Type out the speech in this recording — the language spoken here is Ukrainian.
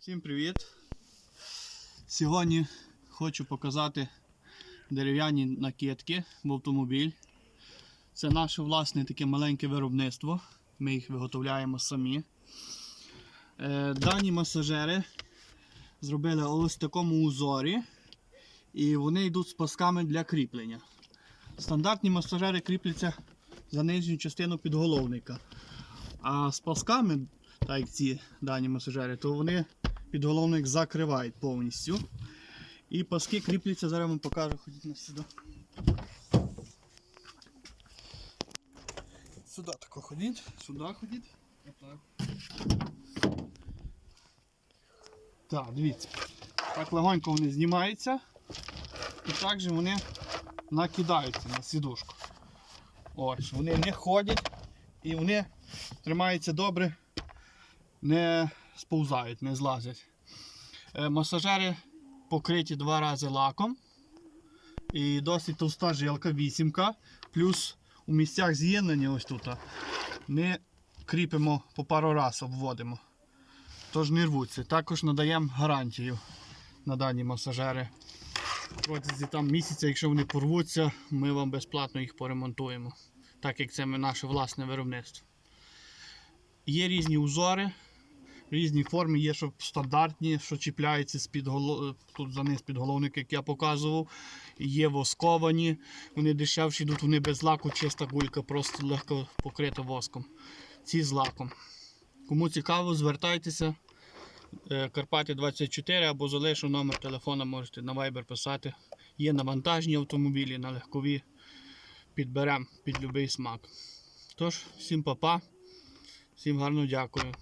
Всім привіт! Сьогодні хочу показати дерев'яні накидки в автомобіль. Це наше власне таке маленьке виробництво. Ми їх виготовляємо самі. Е, Дані масажери зробили ось в такому узорі. І вони йдуть з пасками для кріплення. Стандартні масажери кріпляться за нижню частину підголовника. А з пасками, так як ці дані масажери, то вони підголовник закривають повністю. І паски кріпляться, зараз вам покажу, ходіть на сюди. Сюди тако ходіть, сюди ходіть. Отак. Так, дивіться. Так легонько вони знімаються. І так же вони накидаються на сідушку. Ось, вони не ходять і вони тримаються добре, не сповзають, не злазять. Е, Масажери покриті два рази лаком. І досить товста жилка, вісімка. Плюс у місцях з'єднання ось тут ми кріпимо по пару раз, обводимо. Тож не рвуться. Також надаємо гарантію на дані масажери. Протязі там місяця, якщо вони порвуться, ми вам безплатно їх поремонтуємо. Так як це наше власне виробництво. Є різні узори, різні форми, є що стандартні, що чіпляються голо... тут за низ підголовник, як я показував. Є восковані, вони дешевші йдуть, вони без лаку, чиста гулька, просто легко покрита воском. Ці з лаком. Кому цікаво, звертайтеся. Е, Карпати 24 або залишу номер телефона, можете на Viber писати. Є на вантажні автомобілі, на легкові. Підберемо під будь-який смак. Тож, всім па-па, всім гарно дякую.